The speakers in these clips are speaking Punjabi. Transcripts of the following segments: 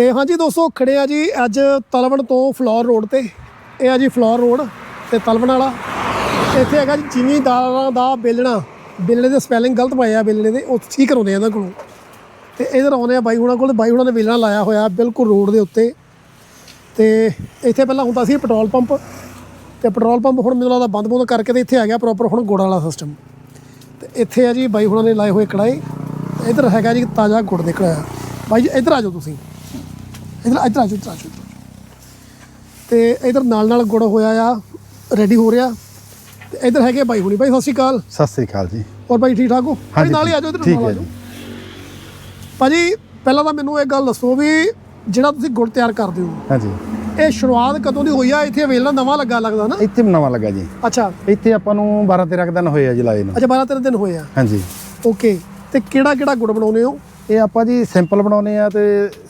ਤੇ ਹਾਂਜੀ ਦੋਸਤੋ, ਖੜੇ ਆ ਜੀ ਅੱਜ ਤਲਵਣ ਤੋਂ ਫਲੋਰ ਰੋਡ ਤੇ। ਇਹ ਆ ਜੀ ਫਲੋਰ ਰੋਡ ਤੇ ਤਲਵਣ ਵਾਲਾ। ਇੱਥੇ ਹੈਗਾ ਜੀ ਜ਼ਿਮੀਂਦਾਰਾਂ ਦਾ ਬੇਲਣਾ ਬੇਲਣੇ ਦੇ ਸਪੈਲਿੰਗ ਗਲਤ ਪਾਏ ਆ ਬੇਲਣੇ ਦੇ, ਉਹ ਠੀਕ ਕਰਾਉਂਦੇ ਆ ਇਹਨਾਂ ਕੋਲੋਂ। ਤੇ ਇਧਰ ਆਉਂਦੇ ਆ ਬਾਈ ਹੁਣਾਂ ਕੋਲ, ਬਾਈ ਹੁਣਾਂ ਨੇ ਬੇਲਣਾ ਲਾਇਆ ਹੋਇਆ ਬਿਲਕੁਲ ਰੋਡ ਦੇ ਉੱਤੇ। ਤੇ ਇੱਥੇ ਪਹਿਲਾਂ ਹੁੰਦਾ ਸੀ ਪੈਟਰੋਲ ਪੰਪ। ਤੇ ਪੈਟਰੋਲ ਪੰਪ ਹੁਣ ਮੈਨੂੰ ਲੱਗਦਾ ਬੰਦ ਬੰਦ ਕਰਕੇ ਤੇ ਇੱਥੇ ਆ ਗਿਆ ਪ੍ਰੋਪਰ ਹੁਣ ਗੋੜਾ ਵਾਲਾ ਸਿਸਟਮ ਤੇ ਇੱਥੇ ਆ ਜੀ ਬਾਈ ਹੁਣਾਂ ਨੇ ਲਾਏ ਹੋਏ ਕੜਾਈ ਇਧਰ ਹੈਗਾ ਜੀ ਤਾਜ਼ਾ ਗੁੜ ਦੇ ਕੜਾਇਆ ਬਾਈ ਜੀ, ਇੱਧਰ ਆ ਜਾਓ ਤੁਸੀਂ। ਇਧਰ ਇੱਧਰ ਆ ਜਾਓ ਇੱਧਰ ਆ। ਜਾਓ ਤੇ ਇਧਰ ਨਾਲ ਨਾਲ ਗੁੜ ਹੋਇਆ ਆ ਰੈਡੀ ਹੋ ਰਿਹਾ। ਤੇ ਇਧਰ ਹੈਗੇ ਬਾਈ ਹੁਣੀ। ਬਾਈ ਸਤਿ ਸ਼੍ਰੀ ਅਕਾਲ। ਸਤਿ ਸ੍ਰੀ ਅਕਾਲ ਜੀ। ਹੋਰ ਬਾਈ ਠੀਕ ਠਾਕ ਹੋ? ਹਾਂਜੀ, ਨਾਲ ਹੀ ਆ ਜਾਓ ਇਧਰ ਠੀਕ ਹੈ ਜਾਓ। ਭਾਜੀ ਪਹਿਲਾਂ ਤਾਂ ਮੈਨੂੰ ਇਹ ਗੱਲ ਦੱਸੋ ਵੀ ਜਿਹੜਾ ਤੁਸੀਂ ਗੁੜ ਤਿਆਰ ਕਰਦੇ ਹੋ ਹਾਂਜੀ। ਇਹ ਸ਼ੁਰੂਆਤ ਕਦੋਂ ਦੀ ਹੋਈ ਆ? ਇੱਥੇ ਵੇਲਣਾ ਨਵਾਂ ਲੱਗਾ ਲੱਗਦਾ ਨਾ? ਇੱਥੇ ਨਵਾਂ ਲੱਗਾ ਜੀ। ਅੱਛਾ। ਇੱਥੇ ਆਪਾਂ ਨੂੰ 12 13 ਕੁ ਦਿਨ ਹੋਏ ਆ ਜੀ ਲਾਏ ਨੂੰ। ਅੱਛਾ 12 13 ਦਿਨ ਹੋਏ ਆ। ਹਾਂਜੀ। ਓਕੇ। ਤੇ ਕਿਹੜਾ ਕਿਹੜਾ ਗੁੜ ਬਣਾਉਨੇ ਹੋ? ਇਹ ਆਪਾਂ ਜੀ ਸਿੰਪਲ ਬਣਾਉਨੇ ਆ ਤੇ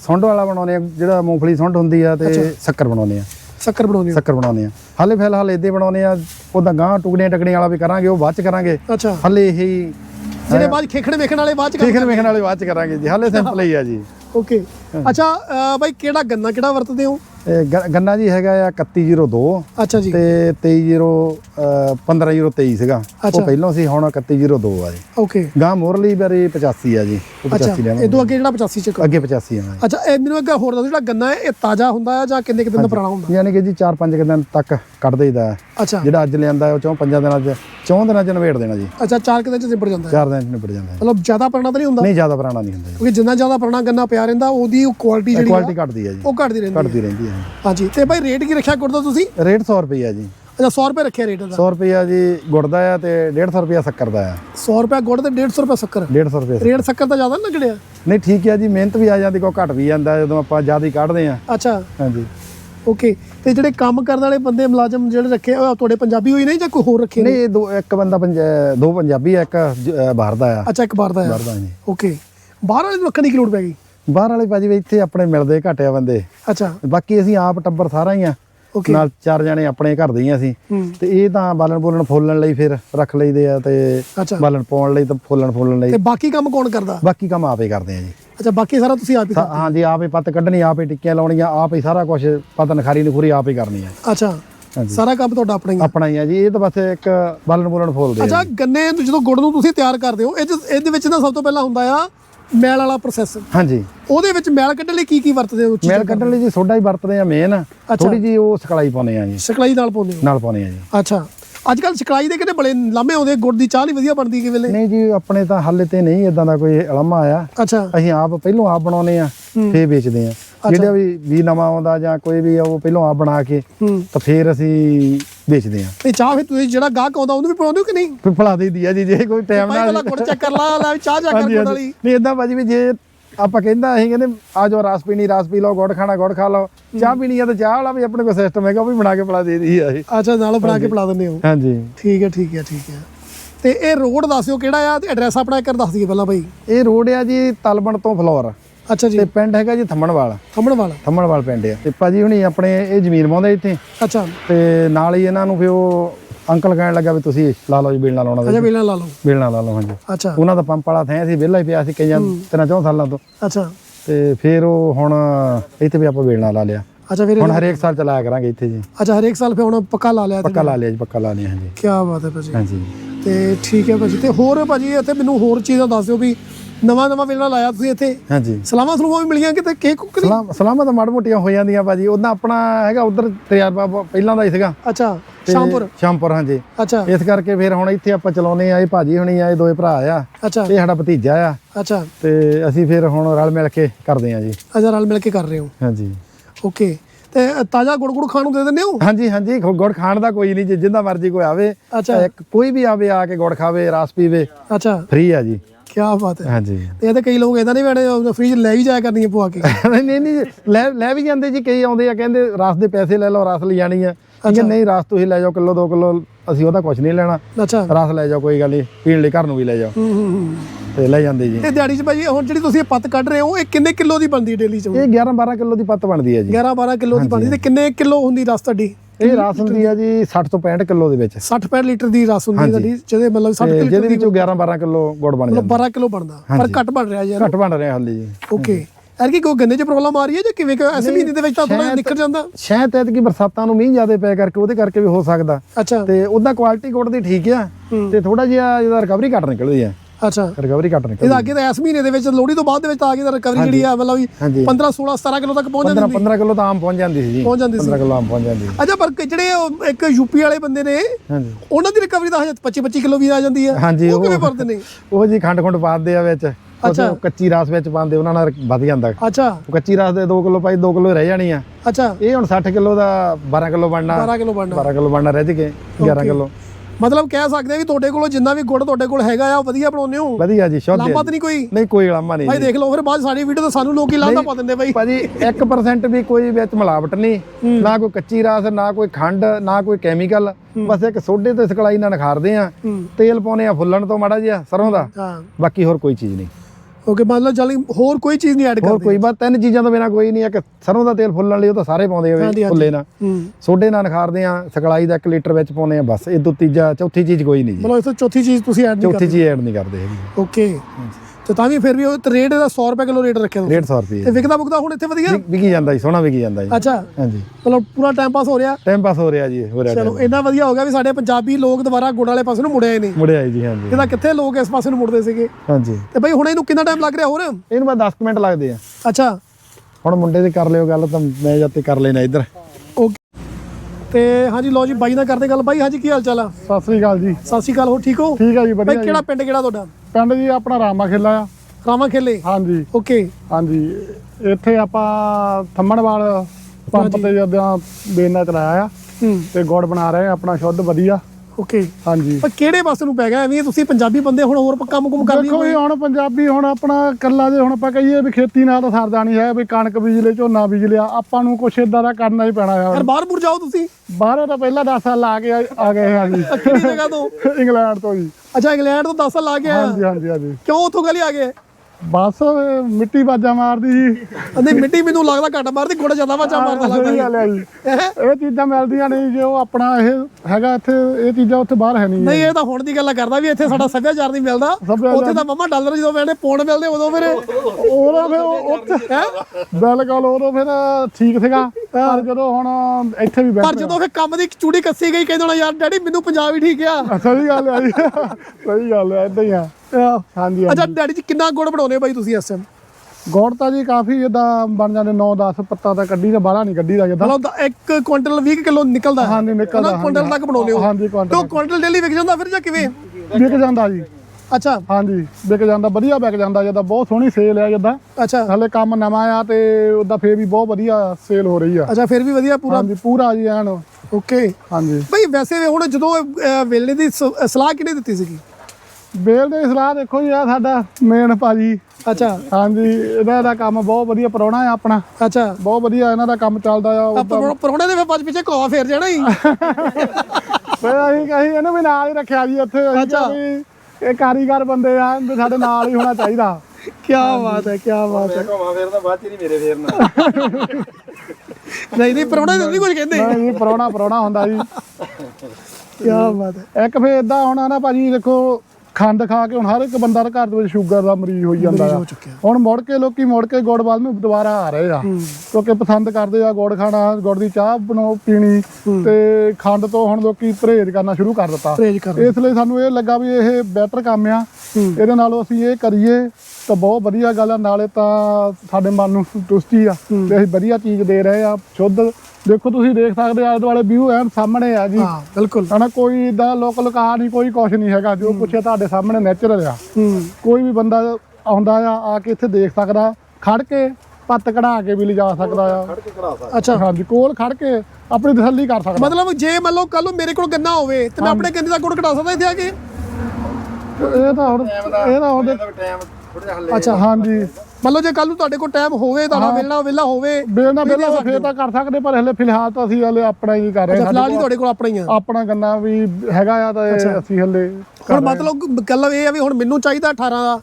ਸੁੰਡ ਵਾਲਾ ਬਣਾਉਨੇ ਆ ਜਿਹੜਾ ਮੂੰਗਫਲੀ ਸੁੰਡ ਹੁੰਦੀ ਆ ਤੇ ਸ਼ੱਕਰ ਬਣਾਉਨੇ ਆ। ਸ਼ੱਕਰ ਬਣਾਉਨੇ ਸ਼ੱਕਰ ਬਣਾਉਨੇ ਆ। ਹਾਲੇ ਫਿਲਹਾਲ ਇਦਾਂ ਬਣਾਉਨੇ ਆ ਉਹਦਾ ਗਾਂ ਟੁਕੜੀਆਂ ਟਕੜੀਆਂ ਵਾਲਾ ਵੀ ਕਰਾਂਗੇ ਉਹ ਬਾਅਦ ਚ ਕਰਾਂਗੇ। ਅੱਛਾ। ਹਾਲੇ ਇਹ ਹੀ? ਜਿਹੜੇ ਬਾਅਦ ਖੇਖਣ ਵੇਖਣ ਵਾਲੇ ਬਾਅਦ ਚ ਦੇਖਣ ਵੇਖਣ ਵਾਲੇ ਬਾਅਦ ਚ ਕਰਾਂਗੇ ਜੀ ਹਾਲੇ ਸਿੰਪਲ ਹੀ ਆ ਜੀ। ਓਕੇ। ਅੱਛਾ ਅਹ ਬਾਈ ਕਿਹੜਾ ਗੰਨਾ ਕਿਹੜਾ ਵਰਤਦੇ ਹੋ? ਇਹ ਗ- ਗੰਨਾ ਜੀ ਹੈਗਾ ਆ 3102 ਅੱਛਾ ਜੀ। ਤੇ 230 ਅ, 15023 ਸੀਗਾ। ਅੱਛਾ। ਉਹ ਪਹਿਲਾਂ ਸੀ ਹੁਣ 3102 ਆ ਜੀ। ਓਕੇ। ਗਾਂ ਮੋਰਲੀ ਬਾਰੇ 85 ਆ ਜੀ ਉਹ ਅੱਛਾ 85 ਲੈਣਾ ਇਦੋਂ ਅੱਗੇ ਜਿਹੜਾ 85 ਚ ਅੱਗੇ 85 ਆਣਾ ਅੱਛਾ ਇਹ ਮੈਨੂੰ ਅੱਗੇ ਹੋਰ ਦੱਸੋ ਜਿਹੜਾ ਗੰਨਾ ਹੈ ਇਹ ਤਾਜ਼ਾ ਹੁੰਦਾ ਹੈ ਜਾਂ ਕਿੰਨੇ ਕੁ ਦਿਨ ਦਾ ਪੁਰਾਣਾ ਹੁੰਦਾ ਯਾਨੀ ਕਿ ਜੀ 4-5 ਦਿਨ ਤੱਕ ਕੱਢ ਦੇਈਦਾ ਹੈ। ਅੱਛਾ। ਜਿਹੜਾ ਅੱਜ ਲਿਆਂਦਾ ਹੈ ਉਹ ਚੋਂ ਪੰਜਾਂ ਦਿਨਾਂ ਚ ਚੌਂ ਦਿਨਾਂ ਚ ਨਵੇੜ ਦੇਣਾ ਜੀ। ਅੱਛਾ ਚਾਰ ਕੁ ਦਿਨ ਚ ਨਿਬੜ ਜਾਂਦਾ ਹੈ। ਚਾਰ ਦਿਨਾਂ ਚ ਨਿਬੜ ਜਾਂਦਾ ਹੈ। ਮਤਲਬ ਜ਼ਿਆਦਾ ਪੁਰਾਣਾ ਤਾਂ ਨਹੀਂ ਹੁੰਦਾ? ਨਹੀਂ ਜ਼ਿਆਦਾ ਪੁਰਾਣਾ ਨਹੀਂ ਹੁੰਦਾ ਜੀ। ਕਿਉਂਕਿ ਜਿੰਨਾ ਜ਼ਿਆਦਾ ਪੁਰਾਣਾ ਗੰਨਾ ਪਿਆ ਰਹਿੰਦਾ ਉਹਦੀ ਕੁਆਲਿਟੀ ਜਿਹੜੀ ਆ, ਕੁਆਲਿਟੀ ਘਟਦੀ ਹੈ ਜੀ। ਉਹ ਘਟਦੀ ਰਹਿੰਦੀ ਹੈ ਘਟਦੀ ਰਹਿੰਦੀ ਹੈ ਹਾਂਜੀ ਤੇ ਬਾਈ ਰੇਟ ਕੀ ਰੱਖਿਆ ਗੁੜ ਦਾ ਤੁਸੀਂ? ਰੇਟ 100 ਰੁਪਈਆ ਜੀ। ਅੱਛਾ 100 ਰੁਪਏ ਰੱਖਿਆ ਰੇਟ ਦਾ। 100 ਰੁਪਈਆ ਜੀ ਗੁੜ ਦਾ ਆ ਤੇ 150 ਰੁਪਈਆ ਸ਼ੱਕਰ ਦਾ ਆ। 100 ਰੁਪਏ ਗੁੜ ਤੇ 150 ਰੁਪਏ ਸ਼ੱਕਰ। 150 ਰੁਪਏ ਰੇਟ ਸ਼ੱਕਰ ਦਾ ਜ਼ਿਆਦਾ ਨਹੀਂ ਲੱਗੜਿਆ ਨਹੀਂ ਠੀਕ ਹੈ ਜੀ ਮਿਹਨਤ ਵੀ ਆ ਜਾਂਦੀ ਕੋ ਘਟ ਵੀ ਜਾਂਦਾ ਜਦੋਂ ਆਪਾਂ ਜ਼ਿਆਦਾ ਹੀ ਕੱਢਦੇ ਆ। ਅੱਛਾ। ਹਾਂਜੀ। ਓਕੇ ਤੇ ਜਿਹੜੇ ਕੰਮ ਕਰਨ ਵਾਲੇ ਬੰਦੇ ਮੁਲਾਜ਼ਮ ਜਿਹੜੇ ਰੱਖੇ ਉਹ ਤੁਹਾਡੇ ਪੰਜਾਬੀ ਹੋਈ ਨਹੀਂ ਜਾਂ ਕੋਈ ਹੋਰ ਰੱਖੇ ਨੇ? ਨਹੀਂ ਇਹ ਦੋ ਇੱਕ ਬੰਦਾ ਪੰਜ- ਦੋ ਪੰਜਾਬੀ ਆ ਇੱਕ ਜ- ਅ, ਬਾਹਰ ਦਾ ਆ। ਅੱਛਾ ਇੱਕ ਬਾਰ ਦਾ ਹੈ ਬਾਹਰ ਦਾ ਜੀ ਓਕੇ ਬਾਹਰ ਵਾਲੇ ਨੂੰ ਰੱਖਣ ਦੀ ਕੀ ਲੋੜ ਪੈ ਗਈ? ਬਾਹਰ ਵਾਲੇ ਭਾਜੀ ਵੀ ਇੱਥੇ ਆਪਣੇ ਮਿਲਦੇ ਘਟਿਆ ਬੰਦੇ। ਅੱਛਾ। ਬਾਕੀ ਅਸੀਂ ਆਪ ਟੱਬਰ ਸਾਰਾ ਹੀ ਆ। ਓਕੇ। ਨਾਲ ਚਾਰ ਜਣੇ ਆਪਣੇ ਘਰ ਦੇ ਹੀ ਆ ਅਸੀਂ। ਹੂੰ। ਤੇ ਇਹ ਤਾਂ ਬਾਲਣ ਬੋਲਣ ਫੋਲਣ ਲਈ ਫਿਰ ਰੱਖ ਲਈਦੇ ਆ ਤੇ ਬਾਲਣ ਪਾਉਣ ਲਈ ਤਾਂ ਫੋਲਣ ਫੋਲਣ ਲਈ। ਤੇ ਬਾਕੀ ਕੰਮ ਕੌਣ ਕਰਦਾ? ਬਾਕੀ ਕੰਮ ਆਪੇ ਕਰਦੇ ਆ ਜੀ। ਅੱਛਾ ਬਾਕੀ ਸਾਰਾ ਤੁਸੀਂ ਆਪ ਹੀ ਸਾ- ਹਾਂਜੀ ਆਪੇ ਪੱਤ ਕੱਢਣੀ ਆਪੇ ਟਿੱਕੀਆਂ ਲਾਉਣੀਆਂ ਆਪ ਹੀ ਸਾਰਾ ਕੁਝ ਪਤ ਨਖਾਰੀ ਨਖੂਰੀ ਆਪ ਹੀ ਕਰਨੀ ਆ। ਅੱਛਾ ਸਾਰਾ ਕੰਮ ਤੁਹਾਡਾ ਆਪਣਾ ਹੀ ਹੈ ਆਪਣਾ ਹੀ ਆ ਜੀ ਇਹ ਤਾਂ ਬਸ ਇੱਕ ਬਾਲਣ ਬੋਲਣ ਫੋਲਦੇ ਆ ਅੱਛਾ ਗੰਨੇ ਜਦੋਂ ਗੁੜ ਨੂੰ ਤੁਸੀਂ ਤਿਆਰ ਕਰਦੇ ਹੋ ਇਹ ਇਹਦੇ ਵਿੱਚ ਨਾ ਸਭ ਤੋਂ ਪਹਿਲਾਂ ਹੁੰਦਾ ਆ ਮੈਲ ਵਾਲਾ ਪ੍ਰੋਸੈਸ ਹਾਂਜੀ। ਉਹਦੇ ਵਿੱਚ ਮੈਲ ਕੱਢਣ ਲਈ ਕੀ ਕੀ ਵਰਤਦੇ ਹੋ ਮੈਲ ਕੱਢਣ ਲਈ ਜੀ ਸੋਡਾ ਹੀ ਵਰਤਦੇ ਆ ਮੇਨ ਥੋੜੀ ਜੀ ਉਹ ਸਕਲਾਈ ਪਾਉਨੇ ਆ ਜੀ। ਸਿਕਲਾਈ ਨਾਲ ਪਾਉਂਦੇ ਹੋ? ਨਾਲ ਪਾਉਨੇ ਆ ਜੀ। ਅੱਛਾ। ਅੱਜ ਕੱਲ ਸਿਕਲਾਈ ਦੇ ਕਿਤੇ ਬੜੇ ਲਾਮੇ ਆਉਂਦੇ ਗੁੜ ਦੀ ਚਾਹ ਨਹੀਂ ਵਧੀਆ ਬਣਦੀ ਕਿ ਵੇਲੇ। ਨਹੀਂ ਜੀ ਆਪਣੇ ਤਾਂ ਹਾਲੇ ਤੇ ਨਹੀਂ ਇਦਾਂ ਦਾ ਕੋਈ ਅਲਮਾ ਆਇਆ। ਅੱਛਾ। ਅਸੀਂ ਆਪ ਪਹਿਲੋਂ ਆਪ ਬਣਾਉਨੇ ਆ ਫੇਰ ਵੇਚਦੇ ਆ। ਜਿਹੜਾ ਵੀ ਵੀ ਨਵਾਂ ਆਉਂਦਾ ਜਾਂ ਕੋਈ ਵੀ ਆ ਉਹ ਪਹਿਲੋਂ ਆਪ ਬਣਾ ਕੇ ਤਾਂ ਫੇਰ ਅਸੀਂ ਵੇਚਦੇ ਆ। ਤੇ ਚਾਹ ਫਿਰ ਤੁਸੀਂ ਜਿਹੜਾ ਗਾਹਕ ਆਉਂਦਾ ਉਹਨੂੰ ਵੀ ਪਿਲਾਉਂਦੇ ਹੋ ਕਿ ਨਹੀਂ? ਫਿਰ ਫਲਾ ਦੇਈਦੀ ਆ ਜੀ ਜੇ ਕੋਈ ਟਾਈਮ ਭਾਈ ਨਾਲ ਪਹਿਲਾਂ ਗੁੜ ਚੈੱਕ ਕਰ ਲਾ ਲੈ ਵੀ ਚਾਹ ਜਾ ਕਰ ਗੁੜ ਵਾਲੀ। ਨਹੀਂ ਇਦਾਂ ਭਾਜੀ ਵੀ ਜੇ ਆਪਾਂ ਕਹਿੰਦਾ ਅਸੀਂ ਕਹਿੰਦੇ ਆ ਜਾਓ ਰਸ ਪੀਣੀ ਰਸ ਪੀ ਲਓ ਗੁੜ ਖਾਣਾ ਗੁੜ ਖਾ ਲਓ। ਚਾਹ ਪੀਣੀ ਆ ਤਾਂ ਚਾਹ ਵਾਲਾ ਵੀ ਆਪਣੇ ਕੋਲ ਸਿਸਟਮ ਹੈਗਾ ਉਹ ਵੀ ਬਣਾ ਕੇ ਪਿਲਾ ਦੇਈਦੀ ਆ ਇਹ। ਅੱਛਾ ਨਾਲ ਬਣਾ ਕੇ ਪਿਲਾ ਦਿੰਦੇ ਹੋ। ਹਾਂਜੀ। ਠੀਕ ਹੈ ਠੀਕ ਹੈ ਠੀਕ ਹੈ। ਤੇ ਇਹ ਰੋਡ ਦੱਸਿਓ ਕਿਹੜਾ ਆ ਤੇ ਐਡਰੈਸ ਆਪਣਾ ਇੱਕ ਵਾਰ ਦੱਸ ਦਈਏ ਪਹਿਲਾਂ ਭਾਈ। ਇਹ ਰੋਡ ਆ ਜੀ ਤਲਬਣ ਤੋਂ ਫਲੋਰ। ਅੱਛਾ ਜੀ। ਤੇ ਪਿੰਡ ਹੈਗਾ ਜੀ ਥੰਮਣਵਾਲ। ਥੰਮਣ ਵਾਲਾ ਥੰਮਣਵਾਲ ਪਿੰਡ ਆ। ਤੇ ਭਾਜੀ ਹੁਣੀ ਆਪਣੇ ਇਹ ਜ਼ਮੀਨ ਵਾਉਂਦੇ ਇੱਥੇ। ਅੱਛਾ। ਤੇ ਨਾਲ ਹੀ ਇਹਨਾਂ ਨੂੰ ਫਿਰ ਉਹ ਅੰਕਲ ਕਹਿਣ ਲੱਗਾ ਵੀ ਤੁਸੀਂ ਲਾ ਲਓ ਜੀ ਬੇਲਣਾ ਲਾਉਣਾ ਅੱਛਾ ਵੇਲਾ ਲਾ ਲਓ। ਬੇਲਣਾ ਲਾ ਲਓ ਹਾਂਜੀ। ਅੱਛਾ। ਉਹਨਾਂ ਦਾ ਪੰਪ ਵਾਲਾ ਥੈਂ ਸੀ ਵਿਹਲਾ ਹੀ ਪਿਆ ਸੀ ਕਈਆਂ ਤਿੰਨਾਂ ਚੌਂ ਸਾਲਾਂ ਤੋਂ। ਅੱਛਾ। ਤੇ ਫਿਰ ਉਹ ਹੁਣ ਇੱਥੇ ਵੀ ਆਪਾਂ ਬੇਲਣਾ ਲਾ ਲਿਆ। ਅੱਛਾ ਫਿਰ ਹੁਣ ਹਰੇਕ ਸਾਲ ਚਲਾਇਆ ਕਰਾਂਗੇ ਇੱਥੇ ਜੀ। ਅੱਛਾ ਹਰੇਕ ਸਾਲ ਫਿਰ ਹੁਣ ਪੱਕਾ ਲਾ ਲਿਆ ਪੱਕਾ ਲਾ ਲਿਆ ਜੀ ਪੱਕਾ ਲਾ ਲਿਆ ਹਾਂਜੀ। ਕੀ ਬਾਤ ਹੈ ਭਾਜੀ। ਹਾਂਜੀ। ਤੇ ਠੀਕ ਹੈ ਭਾਜੀ। ਤੇ ਹੋਰ ਭਾਜੀ ਇੱਥੇ ਮੈਨੂੰ ਹੋਰ ਚੀਜ਼ਾਂ ਦੱਸ ਦਿਓ ਵੀ ਨਵਾਂ ਨਵਾਂ ਵੇਲਾ ਲਾਇਆ ਤੁਸੀਂ ਇੱਥੇ। ਹਾਂਜੀ। ਸਲਾਮਾਂ ਸਲੂਮਾਂ ਵੀ ਮਿਲੀਆਂ ਕਿਤੇ ਕੇਕ ਕੁੱਕ ਨਹੀਂ? ਸਲਾਮ ਸਲਾਮਾਂ ਤਾਂ ਮਾੜ ਮੋਟੀਆਂ ਹੋ ਜਾਂਦੀਆਂ ਭਾਜੀ। ਉਹਨਾਂ ਆਪਣਾ ਹੈਗਾ ਉਧਰ ਤਜਰਬਾ ਪਹਿਲਾਂ ਦਾ ਹੀ ਸੀਗਾ। ਅੱਛਾ ਸ਼ਾਮਪੁਰ? ਸ਼ਾਮਪੁਰ ਹਾਂਜੀ। ਅੱਛਾ। ਇਸ ਕਰਕੇ ਫਿਰ ਹੁਣ ਇੱਥੇ ਆਪਾਂ ਚਲਾਉਨੇ ਆ ਇਹ ਭਾਜੀ ਹੁਣੀ ਆ ਇਹ ਦੋਏ ਭਰਾ ਆ। ਅੱਛਾ। ਇਹ ਸਾਡਾ ਭਤੀਜਾ ਆ। ਅੱਛਾ। ਤੇ ਅਸੀਂ ਫਿਰ ਹੁਣ ਰਲ ਮਿਲ ਕੇ ਕਰਦੇ ਆ ਜੀ। ਅੱਛਾ ਰਲ ਮਿਲ ਕੇ ਕਰ ਰਹੇ ਹੋ? ਹਾਂਜੀ। ਓਕੇ। ਤੇ ਤਾਜ਼ਾ ਗੁੜ ਗੁੜ ਖਾਣ ਨੂੰ ਦੇ ਦਿੰਦੇ ਹੋ? ਹਾਂਜੀ ਹਾਂਜੀ। ਗੁੜ ਖਾਣ ਦਾ ਕੋਈ ਨਹੀਂ ਜੀ ਜਿੰਦਾ ਮਰਜ਼ੀ ਕੋਈ ਆਵੇ ਕੋਈ ਵੀ ਆਵੇ ਆ ਕੇ ਗੁੜ ਖਾਵੇ ਰਸ ਪੀਵੇ। ਅੱਛਾ। ਫ੍ਰੀ ਆ ਜੀ। ਕੀ ਬਾਤ ਹੈ। ਹਾਂਜੀ। ਤੇ ਇਹਦੇ ਕਈ ਲੋਕ ਇਦਾਂ ਨਹੀਂ ਬੈਠੇ ਫ੍ਰੀਜ ਲੈ ਵੀ ਜਾਇਆ ਕਰਨੀਆਂ ਪਵਾ ਕੇ। ਨਹੀਂ ਨਹੀਂ ਨਹੀਂ ਲੈ ਲੈ ਵੀ ਜਾਂਦੇ ਜੀ ਕਈ ਆਉਂਦੇ ਆ ਕਹਿੰਦੇ ਰਸ ਦੇ ਪੈਸੇ ਲੈ ਲਓ ਰਸ ਲੈ ਜਾਣੀ ਆ। ਕਹਿੰਦੇ ਨਹੀਂ ਰਸ ਤੁਸੀਂ ਲੈ ਜਾਓ ਕਿਲੋ 2 ਕਿਲੋ ਅਸੀਂ ਉਹਦਾ ਕੁਝ ਨਹੀਂ ਲੈਣਾ। ਅੱਛਾ। ਰਸ ਲੈ ਜਾਓ ਕੋਈ ਗੱਲ ਨਹੀਂ ਪੀਣ ਲਈ ਘਰ ਨੂੰ ਵੀ ਲੈ ਜਾਓ। ਹੂੰ ਹੂੰ ਹੂੰ। ਤੇ ਲੈ ਜਾਂਦੇ ਜੀ। ਤੇ ਦਿਹਾੜੀ 'ਚ ਭਾਜੀ ਹੁਣ ਜਿਹੜੀ ਤੁਸੀਂ ਇਹ ਪੱਤ ਕੱਢ ਰਹੇ ਹੋ ਇਹ ਕਿੰਨੇ ਕਿਲੋ ਦੀ ਬਣਦੀ ਡੇਲੀ 'ਚ? ਇਹ 11 12 ਕਿਲੋ ਦੀ ਪੱਤ ਬਣਦੀ ਹੈ ਜੀ। 11 12 ਕਿਲੋ ਦੀ ਬਣਦੀ ਤੇ ਕਿੰਨੇ ਕਿਲੋ ਹੁੰਦੀ ਰਸ ਤੁਹਾਡੀ? ਇਹ ਰਸ ਹੁੰਦੀ ਆ ਜੀ 60 ਤੋਂ 65 ਕਿਲੋ ਦੇ ਵਿੱਚ। 60 65 ਲੀਟਰ ਦੀ ਰਸ ਹੁੰਦੀ ਤੁਹਾਡੀ ਜਿਹਦੇ ਮਤਲਬ 60 ਤੇ ਕਿਲੋ ਜਿਹਦੇ ਵਿੱਚੋਂ 11 12 ਕਿਲੋ ਗੁੜ ਬਣ ਜਾਂਦਾ। 12 ਕਿਲੋ ਬਣਦਾ ਪਰ ਘੱਟ ਬਣ ਰਿਹਾ ਯਾਰ ਘੱਟ ਬਣ ਰਿਹਾ ਹਾਲੇ ਜੀ। ਓਕੇ। ਐਰ ਕੋਈ ਗੰਨੇ 'ਚ ਪ੍ਰੋਬਲਮ ਆ ਰਹੀ ਹੈ ਜਾਂ ਕਿਵੇਂ ਕਿ ਐਸੇ ਮਹੀਨੇ ਦੇ ਵਿੱਚ ਤਾਂ ਥੋੜਾ ਨਿਕਲ ਜਾਂਦਾ? ਸ਼ਾਇਦ ਐਤਕੀ ਬਰਸਾਤਾਂ ਨੂੰ ਮੀਂਹ ਜ਼ਿਆਦਾ ਪੈ ਕਰਕੇ ਉਹਦੇ ਕਰਕੇ ਵੀ ਹੋ ਸਕਦਾ। ਅੱਛਾ। ਤੇ ਉਹਦਾ ਕੁਆਲਿਟੀ ਗੁੜ ਦੀ ਠੀਕ ਆ ਤੇ ਥੋੜਾ ਜਿਹਾ ਇਹਦਾ ਰਿਕਵਰੀ ਘੱਟ ਨਿਕਲਦੀ ਆ। ਅੱਛਾ। ਰਿਕਵਰੀ ਘੱਟ ਨਿਕਲਦੀ ਇਹਦਾ ਅੱਗੇ ਤਾਂ ਇਸ ਮਹੀਨੇ ਦੇ ਵਿੱਚ ਲੋਹੜੀ ਤੋਂ ਬਾਅਦ ਦੇ ਵਿੱਚ ਤਾਂ ਆ ਗਈ ਤਾਂ ਰਿਕਵਰੀ ਜਿਹੜੀ ਆ ਮਤਲਬ ਵੀ ਹਾਂਜੀ। 15 16 17 ਕਿਲੋ ਤੱਕ ਪਹੁੰਚ 15 ਜਾਂਦੀ 15 ਕਿਲੋ ਤਾਂ ਆਮ ਪਹੁੰਚ ਜਾਂਦੀ ਸੀ ਜੀ। ਪਹੁੰਚ ਜਾਂਦੀ ਸੀ। 15 ਕਿਲੋ ਆਮ ਪਹੁੰਚ ਜਾਂਦੀ ਸੀ। ਅੱਛਾ ਪਰ ਜਿਹੜੇ ਇੱਕ ਯੂਪੀ ਵਾਲੇ ਬੰਦੇ ਨੇ ਹਾਂਜੀ। ਉਹਨਾਂ ਦੀ ਰਿਕਵਰੀ ਤਾਂ ਹਜੇ 25 25 ਕਿਲੋ ਵੀ ਆ ਜਾਂਦੀ ਹਾਂਜੀ, ਉਹ ਕਿਵੇਂ ਵਰਤਦੇ ਨੇ? ਉਹ ਜੀ ਖੰਡ ਖੁੰਡ ਪਾਉਂਦੇ ਆ ਵਿੱਚ। ਅੱਛਾ। ਕੱਚੀ ਰਾਸ ਵਿੱਚ ਪਾਉਂਦੇ ਉਹਨਾਂ ਨਾਲ ਵੱਧ ਜਾਂਦਾ। ਅੱਛਾ। ਉਹ ਕੱਚੀ ਰਾਸ ਦੇ 2 ਕਿਲੋ ਪਾਈ 2 ਕਿਲੋ ਰਹਿ ਜਾਣੀ ਆ। ਅੱਛਾ। ਇਹ ਹੁਣ 60 ਕਿਲੋ ਦਾ 12 ਕਿਲੋ ਬਣਨਾ। 12 ਕਿਲੋ ਬਣਨਾ। 12 ਕਿਲੋ ਬਣਨਾ ਰਹਿ ਕੇ 11 ਕਿਲੋ। ਮਤਲਬ ਕਹਿ ਸਕਦੇ ਆ ਵੀ ਤੁਹਾਡੇ ਕੋਲ ਜਿੰਨਾ ਵੀ ਗੁੜ ਤੁਹਾਡੇ ਕੋਲ ਹੈਗਾ ਆ ਵਧੀਆ ਬਣਾਉਂਦੇ ਹੋ? ਵਧੀਆ ਜੀ ਸ਼ੁੱਧ ਹੈ ਤਾਂ ਨਹੀਂ ਕੋਈ? ਨਹੀਂ ਕੋਈ ਲਾਮਾ ਨਹੀਂ ਭਾਈ। ਦੇਖ ਲਓ ਫਿਰ ਬਾਅਦ ਸਾਡੀ ਵੀਡੀਓ ਤਾਂ ਸਾਨੂੰ ਲੋਕੀ ਲਾਂਦਾ ਪਾ ਦਿੰਦੇ ਬਾਈ। ਭਾਜੀ 1% ਵੀ ਕੋਈ ਵਿੱਚ ਮਿਲਾਵਟ ਨਹੀਂ। ਨਾ ਕੋਈ ਕੱਚੀ ਰਾਸ ਨਾ ਕੋਈ ਖੰਡ ਨਾ ਕੋਈ ਕੈਮੀਕਲ ਬਸ ਇੱਕ ਸੋਡੇ ਤੇ ਸਕਲਾਈ ਨਾਲ ਨਖਾਰਦੇ ਆ। ਤੇਲ ਪਾਉਨੇ ਆ ਫੁੱਲਣ ਤੋਂ ਮਾੜਾ ਜਿਹਾ ਸਰੋਂ ਦਾ। ਹਾਂ। ਬਾਕੀ ਹੋਰ ਕੋਈ ਚੀਜ਼ ਨਹੀਂ। ਓਕੇ ਮਤਲਬ ਜਲਦੀ ਹੋਰ ਕੋਈ ਚੀਜ਼ ਨਹੀਂ ਐਡ ਹੋਰ ਕਰਦੇ। ਕੋਈ ਬਸ ਤਿੰਨ ਚੀਜ਼ਾਂ ਤੋਂ ਬਿਨਾ ਕੋਈ ਨਹੀਂ ਇੱਕ ਸਰੋਂ ਦਾ ਤੇਲ ਫੁੱਲਣ ਲਈ ਉਹ ਤਾਂ ਸਾਰੇ ਪਾਉਂਦੇ ਹਾਂਜੀ। ਫੁੱਲੇ ਹੂੰ। ਸੋਡੇ ਨਾਲ ਨਖਾਰਦੇ ਆ ਸਕਲਾਈ ਦਾ 1 ਲੀਟਰ ਵਿੱਚ ਪਾਉਨੇ ਆ ਬਸ। ਇਹ ਤੋਂ ਤੀਜਾ ਚੌਥੀ ਚੀਜ਼ ਕੋਈ ਨਹੀਂ ਜੀ। ਮਤਲਬ ਇਸ ਤੋਂ ਚੌਥੀ ਚੀਜ਼ ਤੁਸੀਂ ਐਡ ਨਹੀਂ ਚੌਥੀ ਕਰਦੇ। ਚੀਜ਼ ਐਡ ਨਹੀਂ ਕਰਦੇ ਹੈਗੇ। ਓਕੇ ਤੇ ਤਾਂ ਵੀ ਫਿਰ ਵੀ ਉਹ ਰੇਟ ਇਹਦਾ 100 ਰੁਪਏ ਕਿਲੋ ਰੇਟ ਰੱਖਿਆ ਤੁਸੀਂ। 150 ਰੁਪਏ। ਤੇ ਵਿਕਦਾ ਬੁਕਦਾ ਹੁਣ ਇੱਥੇ ਵਧੀਆ? ਵਿਕ- ਜਾਂਦਾ ਜੀ ਸੋਹਣਾ ਵਿਕੀ ਜਾਂਦਾ ਜੀ। ਅੱਛਾ। ਹਾਂਜੀ। ਮਤਲਬ ਪੂਰਾ ਟਾਈਮ ਪਾਸ ਹੋ ਰਿਹਾ? ਟਾਈਮ ਪਾਸ ਹੋ ਰਿਹਾ ਜੀ ਹੋ ਰਿਹਾ ਚਲੋ। ਇੰਨਾ ਵਧੀਆ ਹੋ ਗਿਆ ਵੀ ਸਾਡੇ ਪੰਜਾਬੀ ਲੋਕ ਦੁਬਾਰਾ ਗੁੜ ਵਾਲੇ ਪਾਸੇ ਨੂੰ ਮੁੜਿਆ ਹੀ ਨਹੀਂ। ਮੁੜਿਆ ਜੀ ਹਾਂਜੀ। ਇਹਦਾ ਕਿੱਥੇ ਲੋਕ ਇਸ ਪਾਸੇ ਨੂੰ ਮੁੜਦੇ ਸੀਗੇ? ਹਾਂਜੀ। ਤੇ ਬਈ ਹੁਣ ਇਹਨੂੰ ਕਿੰਨਾ ਟਾਈਮ ਲੱਗ ਰਿਹਾ ਹੋਰ? ਇਹਨੂੰ ਬਸ 10 ਕੁ ਮਿੰਟ ਲੱਗਦੇ ਆ। ਅੱਛਾ। ਹੁਣ ਮੁੰਡੇ ਦੇ ਕਰ ਲਿਓ ਗੱਲ ਤਾਂ ਮੈਂ ਜਦ ਤੇ ਕਰ ਲੈਣਾ ਇੱਧਰ। ਓਕੇ। ਤੇ ਹਾਂਜੀ ਲੋ ਜੀ ਬਾਈ ਨਾਲ ਕਰਦੇ ਗੱਲ। ਬਾਈ ਹਾਂਜੀ ਕੀ ਹਾਲ ਚਾਲ ਆ? ਸਤਿ ਸ੍ਰੀ ਅਕਾਲ ਜੀ। ਸਤਿ ਸ਼੍ਰੀ ਅਕਾਲ ਹੋ ਠੀਕ ਹੋ? ਠੀਕ ਹੈ ਜੀ ਬਾਈ ਵਧੀਆ ਜੀ। ਕਿਹੜਾ ਪਿੰਡ ਕਿਹੜਾ ਤੁਹਾਡਾ? ਪਿੰਡ ਜੀ ਆਪਣਾ ਰਾਮਾ ਖੇਲਾ ਆ। ਰਾਮਾ ਖੇਲੇ? ਹਾਂਜੀ। ਓਕੇ। ਹਾਂਜੀ। ਇੱਥੇ ਆਪਾਂ ਥੰਮਣਵਾਲ ਪੰਪ ਤੇ ਜਦੋਂ ਬੇਨਾ ਚਲਾਇਆ ਆ ਹੂੰ। ਤੇ ਗੁੜ ਬਣਾ ਰਹੇ ਆ ਆਪਣਾ ਸ਼ੁੱਧ ਵਧੀਆ। ਓਕੇ। ਹਾਂਜੀ। ਪਰ ਕਿਹੜੇ ਪਾਸੇ ਨੂੰ ਪੈ ਗਿਆ? ਐਵੇਂ ਤੁਸੀਂ ਪੰਜਾਬੀ ਬੰਦੇ ਹੁਣ ਹੋਰ ਕੰਮ ਕੁਮ ਕਰ ਦੇਖੋ ਲਈ ਜੀ ਹੁਣ ਪੰਜਾਬੀ ਹੁਣ ਆਪਣਾ ਕੱਲਾ ਜੇ ਹੁਣ ਆਪਾਂ ਕਹੀਏ ਵੀ ਖੇਤੀ ਨਾਲ ਤਾਂ ਸਰਦਾ ਨਹੀਂ ਹੈ ਵੀ ਕਣਕ ਬੀਜ ਲੈ ਝੋਨਾ ਬੀਜ ਲਿਆ ਆਪਾਂ ਨੂੰ ਕੁਛ ਇਦਾਂ ਦਾ ਕਰਨਾ ਹੀ ਪੈਣਾ ਯਾਰ ਆ ਬਾਹਰ ਬੁਰ ਜਾਓ ਤੁਸੀਂ। ਬਾਹਰੋਂ ਤਾਂ ਪਹਿਲਾਂ 10 ਸਾਲ ਲਾ ਕੇ ਆ ਗਏ ਆ ਜੀ। ਕਿਹੜੀ ਜਗ੍ਹਾ ਤੋਂ? ਇੰਗਲੈਂਡ ਤੋਂ ਜੀ। ਅੱਛਾ ਇੰਗਲੈਂਡ ਤੋਂ 10 ਸਾਲ ਲਾ ਕੇ ਆਇਆ। ਹਾਂਜੀ ਹਾਂਜੀ ਹਾਂਜੀ। ਕਿਉਂ ਉੱਥੋਂ ਗਲੀ ਆ ਗਏ? ਬਸ ਮਿੱਟੀ ਬਾਜਾ ਮਾਰਦੀ ਜੀ ਅੰਦੇ ਮਿੱਟੀ ਮੈਨੂੰ ਲੱਗਦਾ ਘੱਟ ਮਾਰਦੀ ਗੋੜਾ ਜ਼ਿਆਦਾ ਵਾਚਾ ਮਾਰਦਾ ਸਹੀ ਲੱਗਦਾ ਗੱਲ ਹੈ ਜੀ? ਇਹ ਚੀਜ਼ਾਂ ਮਿਲਦੀਆਂ ਨਹੀਂ ਜੋ ਆਪਣਾ ਇਹ ਹੈਗਾ ਇੱਥੇ ਇਹ ਚੀਜ਼ਾਂ ਉੱਥੇ ਬਾਹਰ ਹੈ ਨਹੀਂ। ਨਹੀਂ ਇਹ ਤਾਂ ਹੁਣ ਦੀ ਗੱਲ ਕਰਦਾ ਵੀ ਇੱਥੇ ਸਾਡਾ ਸੱਭਿਆਚਾਰ ਨਹੀਂ ਮਿਲਦਾ। ਉੱਥੇ ਤਾਂ ਮਮਾ ਡਾਲਰ ਜਦੋਂ ਮਿਲਦੇ ਪੌਂਡ ਮਿਲਦੇ ਉਦੋਂ ਫਿਰ ਉਹਦਾ ਫਿਰ ਉੱਥੇ ਹੈ? ਬਿਲਕੁਲ ਉਦੋਂ ਫਿਰ ਠੀਕ ਸੀਗਾ। ਪਰ ਜਦੋਂ ਹੁਣ ਇੱਥੇ ਵੀ ਪਰ ਬੈਠ ਜਦੋਂ ਫਿਰ ਕੰਮ ਦੀ ਚੂੜੀ ਕੱਸੀ ਗਈ ਕਹਿੰਦੇ ਯਾਰ ਡੈਡੀ ਮੈਨੂੰ ਪੰਜਾਬ ਹੀ ਠੀਕ ਆ। ਸਹੀ ਗੱਲ ਹੈ ਜੀ। ਸਹੀ ਗੱਲ ਹੈ ਇਦਾਂ ਹੀ ਆ। ਹਾਂਜੀ ਅੱਛਾ ਹਾਂਜੀ। ਡੈਡੀ ਜੀ ਕਿੰਨਾ ਗੁੜ ਬਣਾਉਨੇ ਬਾਈ ਤੁਸੀਂ ਇਸ ਟਾਈਮ ਗੋੜ ਤਾਂ ਜੀ ਕਾਫੀ ਇਦਾਂ ਬਣ ਜਾਂਦੇ 9 10 ਪੱਤਾ ਤਾਂ ਕੱਢੀ ਦਾ ਬਾਹਲਾ ਨਹੀਂ ਕੱਢੀ ਦਾ ਜਦਾਂ। ਮਤਲਬ ਤਾਂ ਇੱਕ ਕੁਇੰਟਲ 20 ਕਿਲੋ ਨਿਕਲਦਾ ਹੈ। ਹਾਂਜੀ, ਨਿਕਲਦਾ? ਕੁਇੰਟਲ। ਤੱਕ ਬਣਾਉਨੇ ਹੋ। ਹਾਂਜੀ, ਕੁਇੰਟਲ ਤੇ ਕੁਇੰਟਲ ਡੇਲੀ ਵਿਕ ਜਾਂਦਾ ਫਿਰ ਜਾਂ ਕਿਵੇਂ? ਵਿਕ ਜਾਂਦਾ ਜੀ। ਅੱਛਾ। ਹਾਂਜੀ ਵਿਕ ਜਾਂਦਾ ਵਧੀਆ ਵਿਕ ਜਾਂਦਾ ਜਦਾਂ ਬਹੁਤ ਸੋਹਣੀ ਸੇਲ ਆ ਜਦਾਂ। ਅੱਛਾ। ਹਲੇ ਕੰਮ ਨਵਾਂ ਆ ਤੇ ਉਹਦਾ ਫੇਰ ਵੀ ਬਹੁਤ ਵਧੀਆ ਸੇਲ ਹੋ ਰਹੀ ਆ। ਅੱਛਾ ਫਿਰ ਵੀ ਵਧੀਆ ਪੂਰਾ? ਹਾਂਜੀ ਪੂਰਾ ਜੀ ਐਨ। ਓਕੇ ਹਾਂਜੀ। ਬਈ ਵੈਸੇ ਹੁਣ ਜਦੋਂ ਅਹ, ਵੇਲਣੇ ਦੀ ਸ- ਸਲਾਹ ਕਿਹਨੇ ਦਿੱਤੀ ਸੀਗੀ? ਬੇਲ ਦੇ ਸਲਾਹ ਦੇਖੋ ਜੀ ਆ ਸਾਡਾ ਮੇਨ ਭਾਜੀ। ਅੱਛਾ। ਹਾਂਜੀ ਇਹਦਾ ਦਾ ਕੰਮ ਬਹੁਤ ਵਧੀਆ ਪ੍ਰਾਹੁਣਾ ਆ ਆਪਣਾ। ਅੱਛਾ। ਬਹੁਤ ਵਧੀਆ ਇਹਨਾਂ ਦਾ ਕੰਮ ਚੱਲਦਾ ਆ ਆ ਪਰ- ਪਰੌਣੇ ਦੇ ਫਿਰ ਬਾਅਦ ਪਿੱਛੇ ਕੋਆ ਫੇਰ ਜਾਣਾ ਹੀ। ਫਿਰ ਅਸੀਂ ਕਹੀ ਇਹਨੂੰ ਵੀ ਨਾਲ ਹੀ ਰੱਖਿਆ ਜੀ ਇੱਥੇ ਅੱਛਾ। ਇਹ ਕਾਰੀਗਰ ਬੰਦੇ ਆ ਵੀ ਸਾਡੇ ਨਾਲ ਹੀ ਹੋਣਾ ਚਾਹੀਦਾ। ਕੀ ਬਾਤ ਹੈ ਕੀ ਬਾਤ ਹੈ। ਘੁਮਾ ਫੇਰ ਤਾਂ ਬਾਅਦ ਚ ਨਹੀਂ ਮੇਰੇ ਫੇਰਨਾ। ਨਹੀਂ ਨਹੀਂ ਪਰੌਣੇ ਨੂੰ ਨਹੀਂ ਕੁਝ ਕਹਿੰਦੇ। ਨਹੀਂ ਜੀ ਪ੍ਰਾਹੁਣਾ ਪ੍ਰਾਹੁਣਾ ਹੁੰਦਾ ਜੀ। ਕੀ ਬਾਤ ਹੈ। ਇੱਕ ਫੇਰ ਇਦਾਂ ਹੋਣਾ ਨਾ ਭਾਜੀ ਦੇਖੋ ਖੰਡ ਖਾ ਕੇ ਹੁਣ ਹਰ ਇੱਕ ਬੰਦਾ ਦੇ ਘਰ ਦੇ ਵਿੱਚ ਸ਼ੂਗਰ ਦਾ ਮਰੀਜ਼ ਹੋਈ ਜਾਂਦਾ ਆ। ਹੁਣ ਮੁੜ ਕੇ ਲੋਕੀ ਮੁੜ ਕੇ ਗੁੜ ਵੱਲ ਨੂੰ ਦੁਬਾਰਾ ਆ ਰਹੇ ਆ। ਕਿਉਂਕਿ ਪਸੰਦ ਕਰਦੇ ਆ ਗੁੜ ਖਾਣਾ ਗੁੜ ਦੀ ਚਾਹ ਬਣਾਓ ਪੀਣੀ ਤੇ ਖੰਡ ਤੋਂ ਹੁਣ ਲੋਕੀ ਪਰਹੇਜ਼ ਕਰਨਾ ਸ਼ੁਰੂ ਕਰ ਦਿੱਤਾ। ਇਸ ਲਈ ਸਾਨੂੰ ਇਹ ਲੱਗਾ ਵੀ ਇਹ ਬੈਟਰ ਕੰਮ ਆ। ਇਹਦੇ ਨਾਲੋਂ ਅਸੀਂ ਇਹ ਕਰੀਏ ਤਾਂ ਬਹੁਤ ਵਧੀਆ ਗੱਲ ਆ। ਨਾਲੇ ਤਾਂ ਸਾਡੇ ਮਨ ਨੂੰ ਸੰਤੁਸ਼ਟੀ ਆ ਤੇ ਅਸੀਂ ਵਧੀਆ ਚੀਜ਼ ਦੇ ਰਹੇ ਆ। ਸ਼ੁੱਧ ਦੇਖੋ ਤੁਸੀਂ ਦੇਖ ਸਕਦੇ ਆ ਆਲੇ ਦੁਆਲੇ ਵਿਊ ਐਨ ਸਾਹਮਣੇ ਆ ਜੀ। ਹਾਂ ਬਿਲਕੁਲ। ਹਨਾ ਕੋਈ ਇਦਾਂ ਲੋਕ ਲੁਕਾ ਨਹੀਂ ਕੋਈ ਕੁਛ ਨਹੀਂ ਹੈਗਾ ਜੋ ਹੈ। ਤੁਹਾਡੇ ਸਾਹਮਣੇ ਨੈਚੁਰਲ ਆ। ਹੂੰ। ਕੋਈ ਵੀ ਬੰਦਾ ਆਉਂਦਾ ਆ ਆ ਕੇ ਇੱਥੇ ਦੇਖ ਸਕਦਾ ਖੜ ਕੇ ਪੱਤ ਕਢਾ ਕੇ ਵੀ ਲਿਜਾ ਸਕਦਾ ਆ। ਅੱਛਾ। ਹਾਂਜੀ ਕੋਲ ਖੜ ਕੇ ਆਪਣੀ ਤਸੱਲੀ ਕਰ ਸਕਦਾ। ਮਤਲਬ ਜੇ ਮੰਨ ਲਓ ਕੱਲ ਨੂੰ ਮੇਰੇ ਕੋਲ ਗੰਨਾ ਹੋਵੇ ਤੇ ਮੈਂ ਆਪਣੇ ਗੰਨੇ ਦਾ ਗੁੜ ਕਢਾ ਸਕਦਾ ਇੱਥੇ ਆ ਕੇ? ਇਹ ਤਾਂ ਹੁਣ ਇਹ ਤਾਂ ਹੁਣ ਟਾਈਮ ਥੋੜਾ ਜਿਹਾ ਹੱਲੇ ਅੱਛਾ ਹਾਂਜੀ। ਮੰਨ ਲਓ ਜੇ ਕੱਲ ਨੂੰ ਤੁਹਾਡੇ ਕੋਲ ਟਾਈਮ ਹੋਵੇ ਤੁਹਾਡਾ ਵੇਲਣਾ ਵੇਲਾ ਹੋਵੇ ਬੇਲ ਬੇਲਾ ਫੇਰ ਤਾਂ ਕਰ ਸਕਦੇ ਪਰ ਹਲੇ ਫਿਲਹਾਲ ਤਾਂ ਅਸੀਂ ਹਲੇ ਆਪਣਾ ਹੀ ਕਰ ਰਹੇ ਅੱਛਾ ਹਾਂ ਫਿਲਹਾਲ ਹੀ ਤੁਹਾਡੇ ਕੋਲ ਆਪਣਾ ਹੀ ਆ। ਆਪਣਾ ਗੰਨਾ ਵੀ ਹੈਗਾ ਆ ਤਾਂ ਅਸੀਂ ਹਲੇ ਹੁਣ ਮਤਲਬ ਗੱਲ ਇਹ ਆ ਵੀ ਹੁਣ ਮੈਨੂੰ ਚਾਹੀਦਾ 18 ਦਾ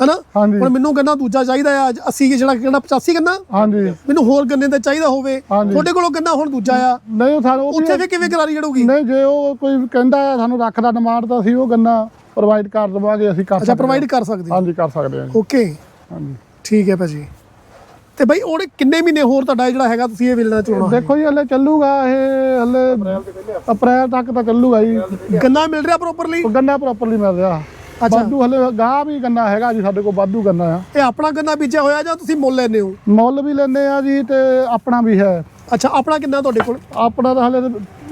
ਹਨਾ? ਹੁਣ ਮੈਨੂੰ ਗੰਨਾ ਦੂਜਾ ਚਾਹੀਦਾ ਆ 80 ਜਿਹੜਾ ਗੰਨਾ 85 ਗੰਨਾ? ਹਾਂਜੀ। ਮੈਨੂੰ ਹੋਰ ਗੰਨੇ ਦਾ ਚਾਹੀਦਾ ਹੋਵੇ। ਤੁਹਾਡੇ ਕੋਲੋਂ ਗੰਨਾ ਹੁਣ ਦੂਜਾ ਆ। ਨਹੀਂ ਸਾਨੂੰ ਉਹ ਵੀ ਉੱਥੇ ਵੀ ਕਿਵੇਂ ਕਰਾਰੀ ਜੜੂਗੀ? ਨਹੀਂ ਜੇ ਉਹ ਕੋਈ ਕਹਿੰਦਾ ਆ ਸਾਨੂੰ ਰੱਖਦਾ ਡਿਮਾਂਡ ਤਾਂ ਅਸੀਂ ਉਹ ਗੰਨਾ ਪ੍ਰੋਵਾਈਡ ਕਰ ਦੇਵਾਂਗੇ ਅਸੀਂ ਕਰ ਅੱਛਾ ਸਕਦੇ ਪ੍ਰੋਵਾਈਡ ਕਰ ਸਕਦੇ ਹਾਂ। ਹਾਂਜੀ ਕਰ ਸਕਦੇ ਹਾਂ। ਓਕੇ ਹਾਂਜੀ। ਠੀਕ ਹੈ ਭਾਜੀ। ਤੇ ਬਾਈ ਉਹਨੇ ਕਿੰਨੇ ਮਹੀਨੇ ਹੋਰ ਤੁਹਾਡਾ ਜਿਹੜਾ ਹੈਗਾ ਤੁਸੀਂ ਇਹ ਵੇਲਣਾ ਚਲਾਉਣਾ ਦੇਖੋ ਜੀ ਹਲੇ ਚੱਲੂਗਾ ਇਹ ਹਲੇ ਅਪ੍ਰੈਲ ਤੱਕ ਤਾਂ ਚੱਲੂਗਾ ਜੀ। ਗੰਨਾ ਮਿਲ ਰਿਹਾ ਪ੍ਰੋਪਰਲੀ ਗੰਨਾ ਪ੍ਰੋਪਰਲੀ ਮਿਲ ਰਿਹਾ। ਅੱਛਾ। ਵਾਧੂ ਹਲੇ ਗਾਹ ਵੀ ਗੰਨਾ ਹੈਗਾ ਜੀ ਸਾਡੇ ਕੋਲ ਵਾਧੂ ਗੰਨਾ ਆ। ਇਹ ਆਪਣਾ ਗੰਨਾ ਬੀਜਿਆ ਹੋਇਆ ਜਾਂ ਤੁਸੀਂ ਮੁੱਲ ਲੈਂਦੇ ਹੋ? ਮੁੱਲ ਵੀ ਲੈਂਦੇ ਆ ਜੀ ਤੇ ਆਪਣਾ ਵੀ ਹੈ। ਅੱਛਾ ਆਪਣਾ ਕਿੰਨਾ ਤੁਹਾਡੇ ਕੋਲ? ਆਪਣਾ ਤਾਂ ਹਲੇ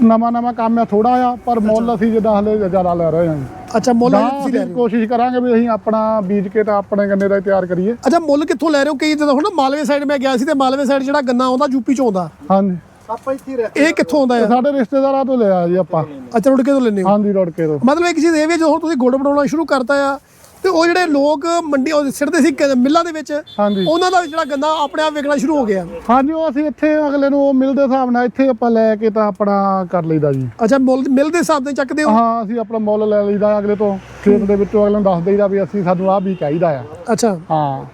ਨਵਾਂ ਨਵਾਂ ਕੰਮ ਆ ਥੋੜਾ ਆ ਪਰ ਮੁੱਲ ਅਸੀਂ ਜਿੱਦਾਂ ਹਲੇ ਜ਼ਿਆਦਾ ਲੈ ਰਹੇ ਹਾਂ ਜੀ। ਅੱਛਾ ਮੁੱਲ ਗਾਂਹ ਤੁਸੀਂ ਲੈ ਅਸੀਂ ਰਹੇ ਹੋ? ਕੋਸ਼ਿਸ਼ ਕਰਾਂਗੇ ਵੀ ਅਸੀਂ ਆਪਣਾ ਬੀਜ ਕੇ ਤਾਂ ਆਪਣੇ ਗੰਨੇ ਦਾ ਹੀ ਤਿਆਰ ਕਰੀਏ। ਅੱਛਾ ਮੁੱਲ ਕਿੱਥੋਂ ਲੈ ਰਹੇ ਹੋ? ਕਈ ਜਦੋਂ ਹੁਣ ਮਾਲਵੇ ਸਾਈਡ ਮੈਂ ਗਿਆ ਸੀ ਤੇ ਮਾਲਵੇ ਸਾਈਡ ਜਿਹੜਾ ਗੰਨਾ ਆਉਂਦਾ ਯੂਪੀ ਚੋਂ ਆਉਂਦਾ। ਹਾਂਜੀ। ਆਪਾਂ ਇੱਥੇ ਹੀ ਰਹਿ ਇਹ ਕਿੱਥੋਂ ਆਉਂਦਾ ਤੇ ਆ ਸਾਡੇ ਰਿਸ਼ਤੇਦਾਰਾਂ ਤੋਂ ਲਿਆ ਜੀ ਆਪਾਂ। ਅੱਛਾ ਰੁੜ ਕੇ ਤੋਂ ਲੈਂਦੇ ਹੋ? ਹਾਂਜੀ ਰੋੜਕੇ ਤੋਂ। ਮਤਲਬ ਇੱਕ ਚੀਜ਼ ਇਹ ਵੀ ਜਦੋਂ ਤੁਸੀਂ ਗੁੜ ਬਣਾਉਣਾ ਸ਼ੁਰੂ ਕਰਤਾ ਆ ਤੇ ਉਹ ਜਿਹੜੇ ਲੋਕ ਮੰਡੀ ਉਹ ਸਿੱਟਦੇ ਸੀ ਕ- ਮਿੱਲਾਂ ਦੇ ਵਿੱਚ ਹਾਂਜੀ। ਉਹਨਾਂ ਦਾ ਵੀ ਜਿਹੜਾ ਗੰਨਾ ਆਪਣੇ ਆਪ ਵਿਕਣਾ ਸ਼ੁਰੂ ਹੋ ਗਿਆ। ਹਾਂਜੀ ਉਹ ਅਸੀਂ ਇੱਥੇ ਅਗਲੇ ਨੂੰ ਉਹ ਮਿਲ ਦੇ ਹਿਸਾਬ ਨਾਲ ਇੱਥੇ ਆਪਾਂ ਲੈ ਕੇ ਤਾਂ ਆਪਣਾ ਕਰ ਲਈਦਾ ਜੀ। ਅੱਛਾ ਮੁੱਲ ਮਿਲ ਦੇ ਹਿਸਾਬ ਨਾਲ ਚੱਕਦੇ ਹੋ? ਹਾਂ ਅਸੀਂ ਆਪਣਾ ਮੁੱਲ ਲੈ ਲਈਦਾ ਅਗਲੇ ਤੋਂ। ਖੇਤ ਦੇ ਵਿੱਚੋਂ ਅਗਲੇ ਨੂੰ ਦੱਸ ਦਈਦਾ ਵੀ ਅਸੀਂ ਸਾਨੂੰ ਆਹ ਵੀ ਚਾਹੀਦਾ ਆ। ਅੱਛਾ। ਹਾਂ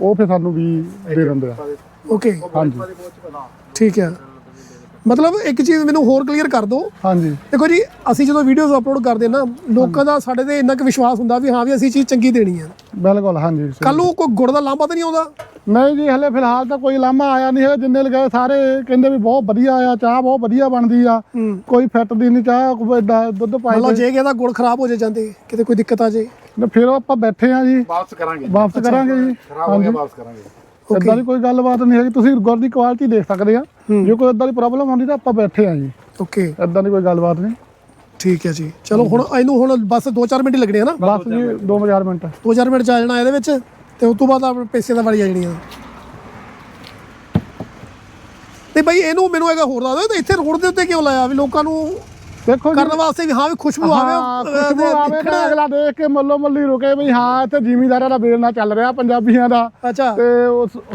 ਉਹ ਫਿਰ ਸਾਨੂੰ ਵੀ ਦੇ ਦਿੰਦੇ ਆ। ਓਕੇ। ਹਾਂਜੀ। ਠੀਕ ਹੈ ਮਤਲਬ ਇੱਕ ਚੀਜ਼ ਮੈਨੂੰ ਹੋਰ ਕਲੀਅਰ ਕਰ ਦਿਓ। ਹਾਂਜੀ। ਦੇਖੋ ਜੀ ਅਸੀਂ ਜਦੋਂ ਵੀਡੀਓਜ਼ ਅਪਲੋਡ ਕਰਦੇ ਨਾ ਲੋਕਾਂ ਦਾ ਸਾਡੇ ਤੇ ਇੰਨਾ ਕੁ ਵਿਸ਼ਵਾਸ ਹੁੰਦਾ ਵੀ ਹਾਂ ਵੀ ਅਸੀਂ ਚੀਜ਼ ਚੰਗੀ ਦੇਣੀ ਆ ਬਿਲਕੁਲ ਹਾਂਜੀ। ਕੱਲ ਨੂੰ ਕੋਈ ਗੁੜ ਦਾ ਲਾਂਭਾ ਤਾਂ ਨਹੀਂ ਆਉਂਦਾ? ਨਹੀਂ ਜੀ ਹਲੇ ਫਿਲਹਾਲ ਤਾਂ ਕੋਈ ਲਾਮਾ ਆਇਆ ਨਹੀਂ ਹੈ। ਜਿੰਨੇ ਲਗਾਏ ਸਾਰੇ ਕਹਿੰਦੇ ਵੀ ਬਹੁਤ ਵਧੀਆ ਆ ਚਾਹ ਬਹੁਤ ਵਧੀਆ ਬਣਦੀ ਆ। ਕੋਈ ਫੈਟ ਦੀ ਨਹੀਂ ਚਾਹ ਕੋਈ ਦੁੱਧ ਪਾਈ ਮਤਲਬ ਜੇ ਕਿਸੇ ਦਾ ਗੁੜ ਖਰਾਬ ਹੋ ਜੇ ਜਾਂਦੇ ਕਿਤੇ ਕੋਈ ਦਿੱਕਤ ਆ ਜੇ। ਫਿਰ ਆਪਾਂ ਬੈਠੇ ਆ ਜੀ। ਵਾਪਸ ਕਰਾਂਗੇ। ਵਾਪਸ ਕਰਾਂਗੇ ਜੀ। ਖਰਾਬ ਹੋ ਗਿਆ ਵਾਪਸ ਕਰਾਂਗੇ। ਇਦਾਂ ਦੀ ਕੋਈ ਗੱਲਬਾਤ ਨਹੀਂ ਹੈਗੀ। ਤੁਸੀਂ ਗੁੜ ਦੀ ਕੁਆਲਿਟੀ ਦੇਖ ਸਕਦੇ ਆ। ਜੇ ਕੋਈ ਇਦਾਂ ਦੀ ਪ੍ਰੋਬਲਮ ਆਉਂਦੀ ਤਾਂ ਆਪਾਂ ਬੈਠੇ ਆ ਜੀ। ਓਕੇ। ਇਦਾਂ ਦੀ ਕੋਈ ਗੱਲਬਾਤ ਨਹੀਂ। ਠੀਕ ਹੈ ਜੀ। ਚਲੋ ਹੁਣ ਇਹਨੂੰ ਹੁਣ ਬਸ 2-4 ਮਿੰਟ ਲੱਗਣੇ ਆ ਨਾ? ਬਸ ਜੀ 2000 ਮਿੰਟ। 2-4 ਮਿੰਟ ਚ ਆ ਜਾਣਾ ਇਹਦੇ ਵਿੱਚ ਤੇ ਉਸ ਤੋਂ ਬਾਅਦ ਆਪਣੇ ਪੈਸੇ ਦਾ ਵਾਰੀ ਆ ਜਾਣੀ ਆ ਤੇ ਬਈ ਇਹਨੂੰ ਮੈਨੂੰ ਹੈਗਾ ਹੋਰ ਦੱਸ ਦਿਓ ਤੇ ਇੱਥੇ ਰੋਡ ਦੇ ਉੱਤੇ ਕਿਉਂ ਲਾਇਆ ਵੀ ਲੋਕਾਂ ਨੂੰ ਦੇਖੋ ਕਰਨ ਵਾਸਤੇ ਵੀ ਹਾਂ ਵੀ ਖੁਸ਼ਬੂ ਆਵੇ ਖੁਸ਼ਬੂ ਆਵੇ। ਤਾਂ ਅਗਲਾ ਦੇਖ ਕੇ ਮੱਲੋ ਮੱਲੀ ਰੁਕੇ ਵੀ ਹਾਂ ਇੱਥੇ ਜ਼ਿਮੀਂਦਾਰਾਂ ਦਾ ਬੇਲਣਾ ਚੱਲ ਰਿਹਾ ਪੰਜਾਬੀਆਂ ਦਾ। ਤੇ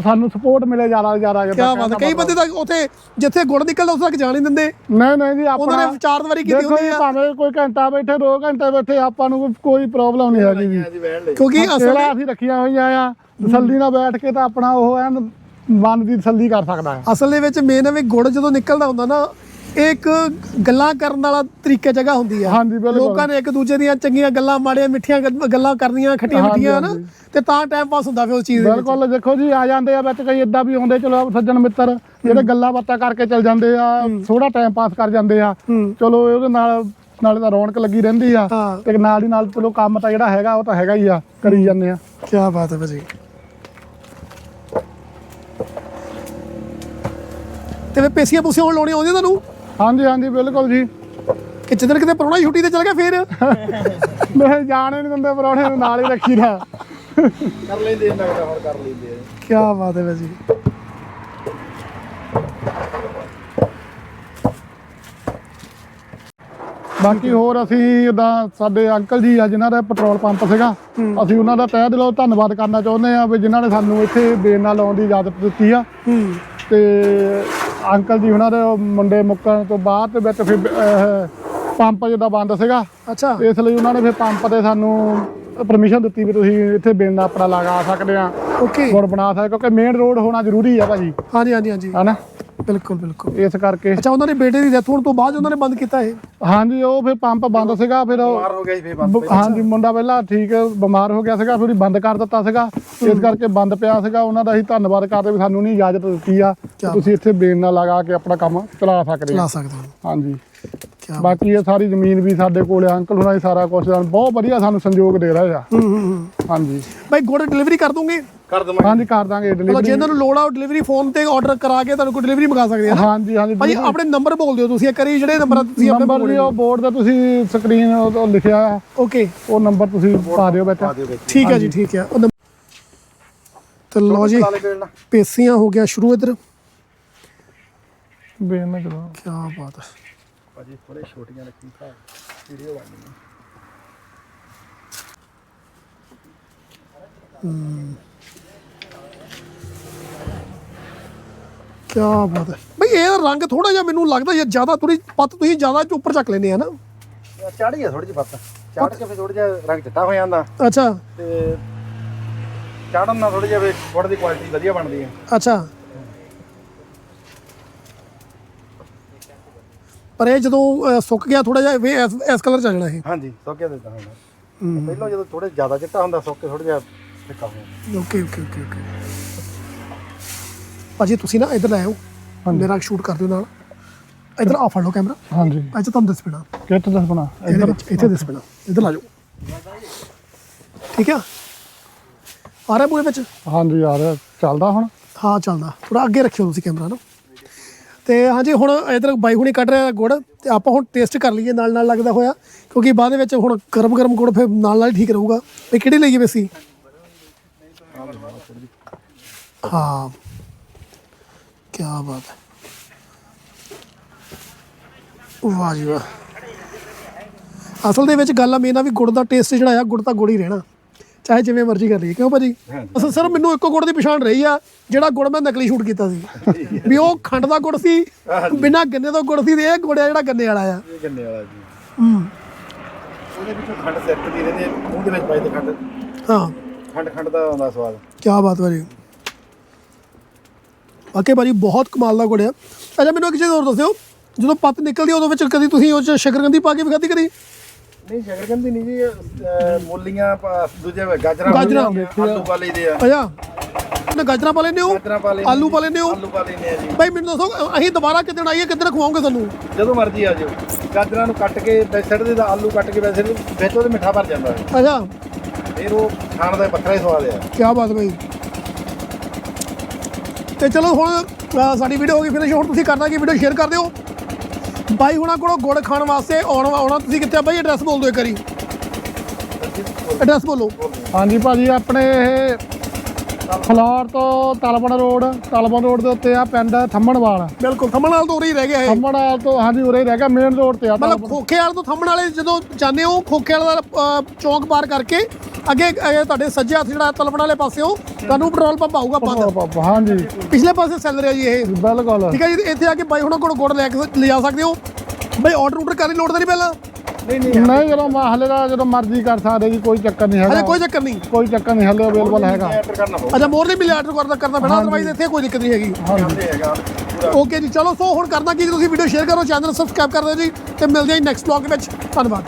ਸਾਨੂੰ ਸਪੋਰਟ ਮਿਲੇ ਜ਼ਿਆਦਾ ਜ਼ਿਆਦਾ। ਕੀ ਬਾਤ ਕਈ ਬੰਦੇ ਤਾਂ ਉੱਥੇ ਜਿੱਥੇ ਗੁੜ ਨਿਕਲਦਾ ਉਸ ਤੱਕ ਜਾਣ ਨਹੀਂ ਦਿੰਦੇ। ਨਹੀਂ ਨਹੀਂ ਜੀ ਉਹਨਾਂ ਆਪਣਾ ਨੇ ਵਿਚਾਰ ਦਵਾਰੀ ਕੀਤੀ ਹੁੰਦੀ ਆ। ਭਾਵੇਂ ਕੋਈ ਘੰਟਾ ਬੈਠੇ 2 ਘੰਟੇ ਬੈਠੇ ਆਪਾਂ ਨੂੰ ਕੋਈ ਪ੍ਰੋਬਲਮ ਨਹੀਂ ਹੈਗੀ ਜੀ। ਕਿਉਂਕਿ ਅਸਲ ਅਸੀਂ ਰੱਖੀਆਂ ਹੋਈਆਂ ਆ ਤਸੱਲੀ ਨਾਲ ਬੈਠ ਕੇ ਤਾਂ ਆਪਣਾ ਉਹ ਐਨ ਮਨ ਦੀ ਤਸੱਲੀ ਕਰ ਸਕਦਾ ਹੈ। ਅਸਲ ਦੇ ਵਿੱਚ ਮੇਨ ਹੈ ਵੀ ਗੁੜ ਜਦੋਂ ਨਿਕਲਦਾ ਹੁੰਦਾ ਨਾ ਇਹ ਇੱਕ ਗੱਲਾਂ ਕਰਨ ਵਾਲਾ ਤਰੀਕੇ ਜਗ੍ਹਾ ਹੁੰਦੀ ਆ। ਹਾਂਜੀ ਬਿਲਕੁਲ। ਲੋਕਾਂ ਨੇ ਇੱਕ ਦੂਜੇ ਦੀਆਂ ਚੰਗੀਆਂ ਗੱਲਾਂ ਮਾੜੀਆਂ ਮਿੱਠੀਆਂ ਗੱਲ- ਗੱਲਾਂ ਕਰਨੀਆਂ ਖੱਟੀਆਂ ਹਾਂਜੀ, ਮਿੱਠੀਆਂ ਨਾ ਹਾਂਜੀ। ਤੇ ਤਾਂ ਟਾਈਮ ਪਾਸ ਹੁੰਦਾ ਫਿਰ ਉਸ ਚੀਜ਼ ਦੇ ਵਿੱਚ। ਬਿਲਕੁਲ ਦੇਖੋ ਜੀ ਆ ਜਾਂਦੇ ਆ ਵਿੱਚ ਕਈ ਇਦਾਂ ਵੀ ਆਉਂਦੇ ਚਲੋ ਸੱਜਣ ਮਿੱਤਰ ਜਿਹੜੇ ਗੱਲਾਂ ਬਾਤਾਂ ਕਰਕੇ ਚੱਲ ਜਾਂਦੇ ਆ ਥੋੜਾ ਟਾਈਮ ਪਾਸ ਕਰ ਜਾਂਦੇ ਆ। ਹੂੰ। ਚਲੋ ਉਹਦੇ ਨਾਲ ਨਾਲੇ ਤਾਂ ਰੌਣਕ ਲੱਗੀ ਰਹਿੰਦੀ ਆ। ਹਾਂ। ਤੇ ਨਾਲ ਦੀ ਨਾਲ ਚਲੋ ਕੰਮ ਤਾਂ ਜਿਹੜਾ ਹੈਗਾ ਉਹ ਤਾਂ ਹੈਗਾ ਹੀ ਆ ਕਰੀ ਜਾਂਦੇ ਆ। ਕੀ ਬਾਤ ਹੈ ਭਾਜੀ। ਤੇ ਵੇ ਪੇਸੀਆਂ ਪੂਸੀਆਂ ਹੁਣ ਲਾਉਣੀਆਂ ਆਉਂਦੀਆਂ ਤੁਹਾਨੂੰ? ਹਾਂਜੀ ਹਾਂਜੀ ਬਿਲਕੁਲ ਜੀ। ਕਿ ਜਿੱਦਣ ਕਿਤੇ ਪਰੋਣਾ ਛੁੱਟੀ ਤੇ ਚਲ ਗਿਆ ਫੇਰ? ਮੈਂ ਜਾਣੇ ਨਹੀਂ ਦਿੰਦੇ ਪਰੌਣੇ ਨੂੰ ਨਾਲ ਹੀ ਰੱਖੀਦਾ ਕਰ ਲੈਂਦੇ ਇਹਨਾਂ ਦਾ ਹੁਣ ਕਰ ਲੈਂਦੇ ਆ। ਕੀ ਬਾਤ ਹੈ ਭਾਜੀ। ਬਾਕੀ ਹੋਰ ਅਸੀਂ ਉਦਾਂ ਸਾਡੇ ਅੰਕਲ ਜੀ ਆ ਜਿਨ੍ਹਾਂ ਦਾ ਪੈਟਰੋਲ ਪੰਪ ਸੀਗਾ ਅਸੀਂ ਉਹਨਾਂ ਦਾ ਤਹਿ ਦਿਲੋਂ ਧੰਨਵਾਦ ਕਰਨਾ ਚਾਹੁੰਦੇ ਆ ਵੀ ਜਿਨ੍ਹਾਂ ਨੇ ਸਾਨੂੰ ਇੱਥੇ ਬੇਨ ਨਾਲ ਲਾਉਣ ਦੀ ਇਜਾਜ਼ਤ ਦਿੱਤੀ ਆ। ਤੇ ਅੰਕਲ ਜੀ ਉਹਨਾਂ ਦੇ ਉਹ ਮੁੰਡੇ ਮੁੱਕਣ ਤੋਂ ਬਾਅਦ ਦੇ ਵਿੱਚ ਫਿਰ ਅਹ, ਪੰਪ ਜਿਹਦਾ ਬੰਦ ਸੀਗਾ। ਅੱਛਾ। ਇਸ ਲਈ ਉਹਨਾਂ ਨੇ ਫਿਰ ਪੰਪ ਤੇ ਸਾਨੂੰ ਪਰਮਿਸ਼ਨ ਦਿੱਤੀ ਵੀ ਤੁਸੀਂ ਇੱਥੇ ਬੇਨ ਆਪਣਾ ਲਗਾ ਸਕਦੇ ਆ। ਓਕੇ। ਗੁੜ ਬਣਾ ਸਕਦੇ ਕਿਉਂਕਿ ਮੇਨ ਰੋਡ ਹੋਣਾ ਜ਼ਰੂਰੀ ਆ ਭਾਜੀ। ਹਾਂਜੀ ਹਾਂਜੀ ਹਾਂਜੀ। ਹਨਾ? ਬਿਲਕੁਲ ਬਿਲਕੁਲ। ਇਸ ਕਰਕੇ। ਅੱਛਾ ਉਹਨਾਂ ਦੇ ਬੇਟੇ ਦੀ ਡੈਥ ਹੋਣ ਤੋਂ ਬਾਅਦ ਉਹਨਾਂ ਨੇ ਬੰਦ ਕੀਤਾ ਇਹ? ਹਾਂਜੀ ਉਹ ਫਿਰ ਪੰਪ ਬੰਦ ਸੀਗਾ ਫਿਰ ਉਹ ਮਾਰ ਹੋ ਗਿਆ ਸੀ ਫੇਰ ਬੰਦ ਬ- ਹਾਂਜੀ ਮੁੰਡਾ ਪਹਿਲਾਂ ਠੀਕ ਬਿਮਾਰ ਹੋ ਗਿਆ ਸੀਗਾ ਫਿਰ ਉਹਦੀ ਬੰਦ ਕਰ ਦਿੱਤਾ ਸੀਗਾ। ਇਸ ਕਰਕੇ ਬੰਦ ਪਿਆ ਸੀਗਾ ਉਹਨਾਂ ਦਾ ਅਸੀਂ ਧੰਨਵਾਦ ਕਰਦੇ ਵੀ ਸਾਨੂੰ ਨਹੀਂ ਇਜਾਜ਼ਤ ਦਿੱਤੀ ਆ ਕਿਆ ਤੁਸੀਂ ਇੱਥੇ ਬੇਨ ਨਾਲ ਲਗਾ ਕੇ ਆਪਣਾ ਕੰਮ ਚਲਾ ਸਕਦੇ ਚਲਾ ਸਕਦੇ ਹੋ। ਹਾਂਜੀ। ਕੀ ਬਾਕੀ ਇਹ ਸਾਰੀ ਜ਼ਮੀਨ ਵੀ ਸਾਡੇ ਕੋਲ ਆ ਅੰਕਲ ਹੁਣਾਂ ਦੀ ਸਾਰਾ ਕੁਝ ਬਹੁਤ ਵਧੀਆ ਸਾਨੂੰ ਸੰਯੋਗ ਦੇ ਰਹੇ ਆ। ਹੂੰ ਹੂੰ ਹੂੰ। ਹਾਂਜੀ। ਭਾਈ ਗੁੜ ਡਿਲੀਵਰੀ ਕਰ ਦੋਗੇ? ਕਰ ਦਵਾਂ ਹਾਂਜੀ ਕਰ ਦਾਂਗੇ ਮਤਲਬ ਡਿਲੀਵਰੀ ਜੇ ਇਹਨਾਂ ਨੂੰ ਲੋੜ ਆ ਉਹ ਡਿਲੀਵਰੀ ਫੋਨ ਤੇ ਆਰਡਰ ਕਰਾ ਕੇ ਤੁਹਾਨੂੰ ਕੋਈ ਡਿਲੀਵਰੀ ਮੰਗਾ ਸਕਦੇ ਆ ਨਾ? ਹਾਂਜੀ ਹਾਂਜੀ ਭਾਈ ਆਪਣੇ ਨੰਬਰ ਬੋਲ ਦਿਓ ਤੁਸੀਂ ਇੱਕ ਵਾਰੀ ਜਿਹੜੇ ਨੰਬਰ ਤੁਸੀਂ ਆਪਣੇ ਨੰਬਰ ਵੀ ਉਹ ਬੋਰਡ ਤੇ ਤੁਸੀਂ ਸਕਰੀਨ ਉਹ ਲਿਖਿਆ ਆ ਓਕੇ ਉਹ ਨੰਬਰ ਤੁਸੀਂ ਪਾ ਦਿਓ ਵਿੱਚ ਪਾ ਦਿਓ ਵਿੱਚ ਠੀਕ ਹੈ ਜੀ ਠੀਕ ਹੈ। ਉਹ ਨੰਬਰ ਤੇ ਲਓ ਜੀ ਨਾਲੇ ਪੇਸੀਆਂ ਹੋ ਗਿਆ ਸ਼ੁਰੂ ਇਧਰ। ਬੇਨ ਚਲੋ ਕੀ ਬਾਤ ਹੈ। ਭਾਜੀ ਥੋੜੇ ਛੋਟੀਆਂ ਰੱਖੀ ਤਾਂ ਵੀਡੀਓ ਬਣਨੀ ਕੀ ਬਾਤ ਹੈ। ਬਈ ਇਹ ਰੰਗ ਥੋੜਾ ਜਿਹਾ ਮੈਨੂੰ ਲੱਗਦਾ ਜਾਂ ਜ਼ਿਆਦਾ ਥੋੜੀ ਪੱਤ ਤੁਸੀਂ ਜ਼ਿਆਦਾ ਉੱਪਰ ਚੱਕ ਲੈਂਦੇ ਆ ਨਾ। ਚਾੜੀ ਆ ਥੋੜੀ ਜਿਹੀ ਪੱਤ। ਚਾੜ ਕੇ ਫੇਰ ਥੋੜਾ ਜਿਹਾ ਰੰਗ ਚਿੱਟਾ ਹੋ ਜਾਂਦਾ। ਅੱਛਾ। ਤੇ ਚਾੜਨ ਨਾਲ ਥੋੜੀ ਜਿਹਾ ਗੁੜ ਦੀ ਕੁਆਲਿਟੀ ਵਧੀਆ ਬਣਦੀ ਹੈ। ਅੱਛਾ। ਪਰ ਇਹ ਜਦੋਂ ਸੁੱਕ ਗਿਆ ਥੋੜਾ ਜਿਹਾ ਇਸ- ਕਲਰ ਚ ਆ ਜਾਣਾ ਇਹ। ਹਾਂਜੀ ਸੋਕਿਆ ਦਿੱਤਾ ਹੁੰਦਾ ਪਹਿਲਾਂ ਜਦੋਂ ਥੋੜੇ ਜ਼ਿਆਦਾ ਚਿੱਟਾ ਹੁੰਦਾ ਸੁੱਕ ਕੇ ਥੋੜਾ ਜਿਹਾ ਫਿੱਕਾ ਹੋ ਜਾਂਦਾ। Okay okay okay okay. ਭਾਜੀ ਤੁਸੀਂ ਨਾ ਇੱਧਰ ਲੈ ਆਓ। ਮੇਰਾ ਸ਼ੂਟ ਕਰ ਦਿਓ ਨਾਲ। ਇੱਧਰ ਆ ਫੜ ਲਓ ਕੈਮਰਾ ਹਾਂਜੀ। ਅੱਜ ਤੁਹਾਨੂੰ ਦੱਸ ਪੈਣਾ ਕਿੱਥੇ ਦੱਸਣਾ ਇਹਦੇ ਵਿੱਚ ਇੱਥੇ ਦਿਸ ਪੈਣਾ ਇੱਧਰ ਲਾ ਜਾਓ। ਠੀਕ ਆ? ਆ ਰਿਹਾ ਮੂਹਰੇ ਵਿੱਚ? ਹਾਂਜੀ ਆ ਰਿਹਾ। ਚੱਲਦਾ ਹੁਣ? ਹਾਂ ਚੱਲਦਾ। ਥੋੜਾ ਅੱਗੇ ਰੱਖਿਓ ਤੁਸੀਂ ਕੈਮਰਾ ਨਾ। ਤੇ ਹਾਂਜੀ ਹੁਣ ਇਧਰ ਬਾਈ ਹੁਣੀ ਕੱਢ ਰਿਹਾ ਗੁੜ। ਤੇ ਆਪਾਂ ਹੁਣ ਟੇਸਟ ਕਰ ਲਈਏ ਨਾਲ ਨਾਲ ਲੱਗਦਾ ਹੋਇਆ। ਕਿਉਂਕਿ ਬਾਅਦ ਵਿੱਚ ਹੁਣ ਗਰਮ ਗਰਮ ਗੁੜ ਫਿਰ ਨਾਲ ਨਾਲ ਹੀ ਠੀਕ ਰਹੂਗਾ। ਵੀ ਕਿਹੜੀ ਲਈਏ ਵੈਸੀ ਹਾਂ। ਕੀ ਬਾਤ ਹੈ। ਵਾਹ ਜੀ ਵਾਹ। ਅਸਲ ਦੇ ਵਿੱਚ ਗੱਲ ਆ ਮੇਨ ਵੀ ਗੁੜ ਦਾ ਟੇਸਟ ਜਿਹੜਾ ਆ ਗੁੜ ਤਾਂ ਗੁੜ ਹੀ ਰਹਿਣਾ। ਚਾਹੇ ਜਿਵੇਂ ਮਰਜ਼ੀ ਕਰ ਲਈਏ ਕਿਉਂ ਭਾਜੀ? ਅਸਲ ਸਰ ਮੈਨੂੰ ਇੱਕੋ ਗੁੜ ਦੀ ਪਛਾਣ ਰਹੀ ਆ ਜਿਹੜਾ ਗੁੜ ਮੈਂ ਨਕਲੀ ਸ਼ੂਟ ਕੀਤਾ ਸੀ। ਵੀ ਉਹ ਖੰਡ ਦਾ ਗੁੜ ਸੀ ਬਿਨਾਂ ਗੰਨੇ ਦਾ ਗੁੜ ਸੀ ਤੇ ਇਹ ਗੁੜ ਆ ਜਿਹੜਾ ਗੰਨੇ ਵਾਲਾ ਆ। ਇਹ ਗੰਨੇ ਵਾਲਾ ਜੀ। ਹੂੰ। ਉਹਦੇ ਵਿੱਚੋਂ ਖੰਡ ਸਿਰਕਦੀ ਰਹਿੰਦੀ ਹੈ ਮੂੰਹ ਦੇ ਵਿੱਚ ਪਾਈ ਤੇ ਖੰਡ। ਹਾਂ। ਖੰਡ ਖੰਡ ਦਾ ਆਉਂਦਾ ਸਵਾਦ। ਕੀ ਬਾਤ ਭਾਜੀ। ਵਾਕਈ ਭਾਜੀ ਬਹੁਤ ਕਮਾਲ ਦਾ ਗੁੜ ਆ। ਅੱਛਾ ਮੈਨੂੰ ਚੀਜ਼ ਹੋਰ ਦੱਸਿਓ। ਜਦੋਂ ਪੱਤ ਨਿਕਲਦੀ ਆ, ਉਦੋਂ ਵਿੱਚ ਕਦੀ ਤੁਸੀਂ ਉਹ ਚ ਸ਼ਕਰਕੰਦੀ ਪਾ ਕੇ ਵੀ ਖਾਧੀ ਕਰੀ ਨਹੀਂ ਸ਼ਕਰਕੰਦੀ ਨਹੀਂ ਜੀ ਅਹ, ਮੂਲੀਆਂ ਪਾ- ਦੂਜੇ ਗਾਜਰਾਂ ਗਾਜਰਾਂ। ਆਲੂ ਪਾ ਲਈਦੇ ਆ। ਅੱਛਾ। ਨਾ ਗਾਜਰਾਂ ਪਾ ਲੈਂਦੇ ਹੋ? ਗਾਜਰਾਂ ਪਾ ਲੈਂਦੇ ਆਲੂ ਪਾ ਲੈਂਦੇ ਹੋ? ਆਲੂ ਪਾ ਲੈਂਦੇ ਆ ਜੀ। ਭਾਈ ਮੈਨੂੰ ਦੱਸੋ ਅਸੀਂ ਦੁਬਾਰਾ ਕਿੱਦਣ ਆਈਏ ਕਿੱਦਣ ਖਵਾਓਗੇ ਸਾਨੂੰ? ਜਦੋਂ ਮਰਜ਼ੀ ਆ ਜਾਓ। ਗਾਜਰਾਂ ਨੂੰ ਕੱਟ ਕੇ ਵਿੱਚ ਸਿੱਟ ਦੇ ਆਲੂ ਕੱਟ ਕੇ ਵੈਸੇ ਵਿੱਚ ਉਹਦੇ ਮਿੱਠਾ ਭਰ ਜਾਂਦਾ। ਹੈ ਅੱਛਾ। ਫਿਰ ਉਹ ਖਾਣ ਦਾ ਵੱਖਰਾ ਹੀ ਸਵਾਦ ਆ। ਕੀ ਬਾਤ ਭਾਈ ਤੇ ਚਲੋ ਹੁਣ ਸਾਡੀ ਵੀਡੀਓ ਹੋ ਗਈ ਫਿਨਿਸ਼ ਹੁਣ ਤੁਸੀਂ ਕਰਨਾ ਕੀ ਵੀਡੀਓ ਸ਼ੇਅਰ ਕਰ ਦਿਓ। ਬਾਈ ਹੁਣਾਂ ਕੋਲੋਂ ਗੁੜ ਖਾਣ ਵਾਸਤੇ ਆਉਣਾ ਆਉਣਾ ਤੁਸੀਂ ਕਿੱਥੇ ਆ? ਬਾਈ ਐਡਰੈਸ ਬੋਲ ਦਿਓ ਇੱਕ ਵਾਰੀ। ਐਡਰੈਸ ਬੋਲੋ। ਹਾਂਜੀ ਭਾਜੀ ਆਪਣੇ ਇਹ ਫਲੋਰ ਤੋਂ ਤਲਵਣ ਰੋਡ ਤਲਵਣ ਰੋਡ ਦੇ ਉੱਤੇ ਆ ਪਿੰਡ ਥੰਮਣਵਾਲ। ਬਿਲਕੁਲ ਥੰਮਣ ਵਾਲ ਤੋਂ ਉਰੇ ਹੀ ਰਹਿ ਗਿਆ ਇਹ। ਥੰਮਣਵਾਲ ਤੋਂ ਹਾਂਜੀ ਉਰੇ ਹੀ ਰਹਿ ਗਿਆ ਮੇਨ ਰੋਡ ਤੇ ਆ ਮਤਲਬ ਖੋਖੇ ਵਾਲ ਤੋਂ ਥੰਮਣ ਵਾਲੇ ਜਦੋਂ ਜਾਂਦੇ ਹੋ ਖੋਖੇ ਵਾਲਾ ਦਾ ਚੌਂਕ ਪਾਰ ਕਰਕੇ ਅੱਗੇ ਅੱਗੇ ਤੁਹਾਡੇ ਸੱਜੇ ਹੱਥ ਜਿਹੜਾ ਤਲਵਣ ਵਾਲੇ ਪਾਸਿਓ ਤੁਹਾਨੂੰ ਪੈਟਰੋਲ ਪੰਪ ਆਊਗਾ ਬੰਦ ਹਾਂਜੀ। ਪਿਛਲੇ ਪਾਸੇ ਸੈਲ ਰਿਹਾ ਜੀ ਇਹ। ਬਿਲਕੁਲ। ਠੀਕ ਹੈ ਜੀ ਇੱਥੇ ਆ ਕੇ ਬਾਈ ਹੁਣਾਂ ਕੋਲ ਗੁੜ ਲੈ ਕੇ ਲਿਜਾ ਸਕਦੇ ਹੋ। ਬਈ ਆਰਡਰ ਆਰਡਰ ਕਰਨ ਦੀ ਲੋੜ ਤਾਂ ਨਹੀਂ ਪਹਿਲਾਂ? ਨਹੀਂ ਨਹੀਂ ਨਹੀਂ। ਜਦੋਂ ਮੈਂ ਹਲੇ ਦਾ ਜਦੋਂ ਮਰਜ਼ੀ ਕਰ ਸਕਦੇ ਜੀ ਕੋਈ ਚੱਕਰ ਨਹੀਂ ਹੈਗਾ। ਕੋਈ ਚੱਕਰ ਨਹੀਂ? ਕੋਈ ਚੱਕਰ ਨਹੀਂ ਹਲੇ ਅਵੇਲੇਬਲ ਹੈਗਾ। ਅੱਛਾ ਮੋਰ ਨਹੀਂ ਮਿਲਿਆ ਆਰਡਰ ਕਰਨਾ ਕਰਨਾ ਪੈਣਾ ਅਦਰਵਾਈਜ਼ ਇੱਥੇ ਕੋਈ ਦਿੱਕਤ ਨਹੀਂ ਹੈਗੀ। ਓਕੇ ਜੀ ਚਲੋ ਸੋ ਹੁਣ ਕਰਨਾ ਕੀ ਜੀ, ਤੁਸੀਂ ਵੀਡੀਓ ਸ਼ੇਅਰ ਕਰੋ ਚੈਨਲ ਸਬਸਕ੍ਰਾਈਬ ਕਰ ਦਿਓ ਜੀ ਤੇ ਮਿਲਦੇ ਹਾਂ ਨੈਕਸਟ ਵਲੌਗ ਵਿੱਚ। ਧੰਨਵਾਦ।